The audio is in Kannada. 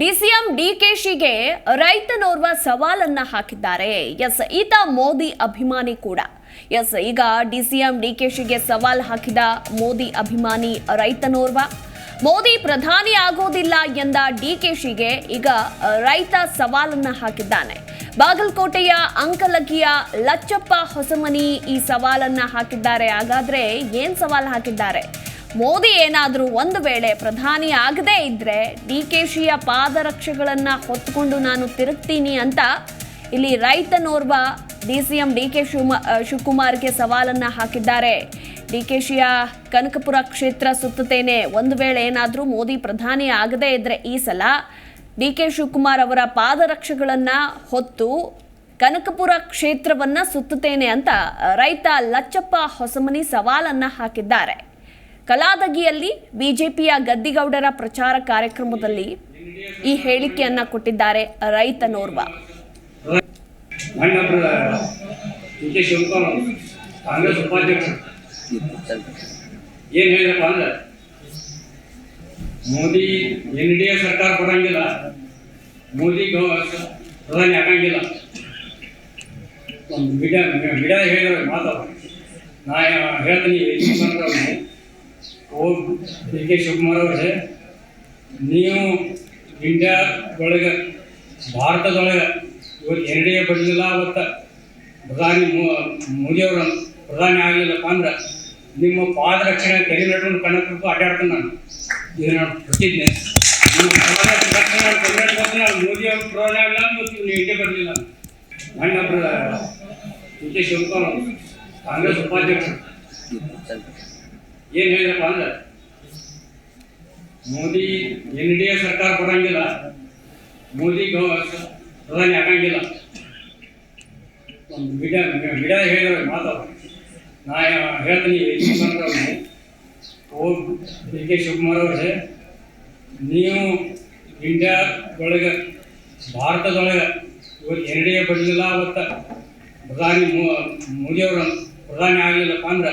ಡಿಸಿಎಂ ಡಿಕೆಶಿಗೆ ರೈತನೋರ್ವ ಸವಾಲನ್ನ ಹಾಕಿದ್ದಾರೆ. ಎಸ್, ಈತ ಮೋದಿ ಅಭಿಮಾನಿ ಕೂಡ. ಎಸ್, ಈಗ ಡಿಸಿಎಂ ಡಿಕೆಶಿಗೆ ಸವಾಲ್ ಹಾಕಿದ ಮೋದಿ ಅಭಿಮಾನಿ ರೈತನೋರ್ವ. ಮೋದಿ ಪ್ರಧಾನಿ ಆಗೋದಿಲ್ಲ ಎಂದ ಡಿಕೆಶಿಗೆ ಈಗ ರೈತ ಸವಾಲನ್ನ ಹಾಕಿದ್ದಾನೆ. ಬಾಗಲಕೋಟೆಯ ಅಂಕಲಗಿಯ ಲಚ್ಚಪ್ಪ ಹೊಸಮನಿ ಈ ಸವಾಲನ್ನ ಹಾಕಿದ್ದಾರೆ. ಹಾಗಾದ್ರೆ ಏನ್ ಸವಾಲ್ ಹಾಕಿದ್ದಾರೆ? ಮೋದಿ ಏನಾದರೂ ಒಂದು ವೇಳೆ ಪ್ರಧಾನಿ ಆಗದೇ ಇದ್ರೆ ಡಿ ಕೆ ಶಿಯ ಪಾದರಕ್ಷೆಗಳನ್ನು ಹೊತ್ಕೊಂಡು ನಾನು ತಿರುಗ್ತೀನಿ ಅಂತ ಇಲ್ಲಿ ರೈತನೋರ್ವ D C M D K ಶಿವಮ ಶಿವಕುಮಾರ್ಗೆ ಸವಾಲನ್ನು ಹಾಕಿದ್ದಾರೆ. ಡಿ ಕೆ ಶಿಯ ಕನಕಪುರ ಕ್ಷೇತ್ರ ಸುತ್ತುತ್ತೇನೆ. ಒಂದು ವೇಳೆ ಏನಾದರೂ ಮೋದಿ ಪ್ರಧಾನಿ ಆಗದೇ ಇದ್ರೆ ಈ ಸಲ ಡಿ ಕೆ ಶಿವಕುಮಾರ್ ಅವರ ಪಾದರಕ್ಷೆಗಳನ್ನು ಹೊತ್ತು ಕನಕಪುರ ಕ್ಷೇತ್ರವನ್ನು ಸುತ್ತುತ್ತೇನೆ ಅಂತ ರೈತ ಲಚ್ಚಪ್ಪ ಹೊಸಮನಿ ಸವಾಲನ್ನು ಹಾಕಿದ್ದಾರೆ. ಕಲಾದಗಿಯಲ್ಲಿ ಬಿಜೆಪಿಯ ಗದ್ದಿಗೌಡರ ಪ್ರಚಾರ ಕಾರ್ಯಕ್ರಮದಲ್ಲಿ ಈ ಹೇಳಿಕೆಯನ್ನ ಕೊಟ್ಟಿದ್ದಾರೆ ರೈತನೋರ್ವ. ಕಾಂಗ್ರೆಸ್ ಅಂದ್ರೆ, ಮೋದಿ ಎನ್ ಡಿ ಎ ಸರ್ಕಾರ ಕೊಡಂಗಿಲ್ಲ, ಮೋದಿ ಪ್ರಧಾನಿ ಆಗಂಗಿಲ್ಲ. ಒಂದು ಮಿಡ ಹೇಳಿದ್ರೆ ಮಾತಾಡ ನಾ ಹೇಳ್ತೀನಿ ಓ ಡಿ ಕೆ ಶಿವಕುಮಾರ್ ಅವರೇ, ನೀವು ಇಂಡಿಯಾ ಒಳಗೆ, ಭಾರತದೊಳಗೆ ಇವತ್ತು ಎನ್ ಡಿ ಎ ಬರಲಿಲ್ಲ ಅವತ್ತು. ಪ್ರಧಾನಿ ಮೋದಿಯವರು ಪ್ರಧಾನಿ ಆಗಲಿಲ್ಲಪ್ಪ ಅಂದ್ರೆ ನಿಮ್ಮ ಪಾದರಕ್ಷಣೆ ತಲೆ ನಡ್ಕೊಂಡು ಕಣ್ಣಕ್ಕೆ ಅಡ್ಡಾಡ್ತೀನಿ ನಾನು. ಇದು ನಾನು ಪ್ರತಿಜ್ಞೆ. ನಿಮ್ಮ ಪಾದರಕ್ಷಣೆ ಪ್ರಧಾನಿ ಆಗಲಿಲ್ಲ ಮತ್ತು ನೀವು ಇಂಡಿಯಾ ಬರಲಿಲ್ಲ ನನ್ನ ಡಿ ಕೆ ಶಿವಕುಮಾರ್ ಕಾಂಗ್ರೆಸ್ ಉಪಾಧ್ಯಕ್ಷರು. ಏನು ಹೇಳಿದಪ್ಪ ಅಂದ್ರೆ, ಮೋದಿ ಎನ್ ಡಿ ಎ ಸರ್ಕಾರ ಕೊಡಂಗಿಲ್ಲ, ಮೋದಿ ಪ್ರಧಾನಿ ಆಗಂಗಿಲ್ಲ. ಒಂದು ಮಿಡ ಮಿಡ ಹೇಳಿದ್ರೆ ಮಾತು ನಾ ಹೇಳ್ತೀನಿ, ಯಜಮಾನ್ರವ್ರಿಗೆ. ಓ, ಡಿ ಕೆ ಶಿವಕುಮಾರ್ ಅವರೇ ನೀವು ಇಂಡಿಯಾ ಭಾರತದೊಳಗೆ ಇವತ್ತು ಎನ್ ಡಿ ಎ ಬರಲಿಲ್ಲ ಅವತ್ತು ಪ್ರಧಾನಿ ಮೋದಿಯವರು ಪ್ರಧಾನಿ ಆಗಲಿಲ್ಲಪ್ಪ ಅಂದ್ರೆ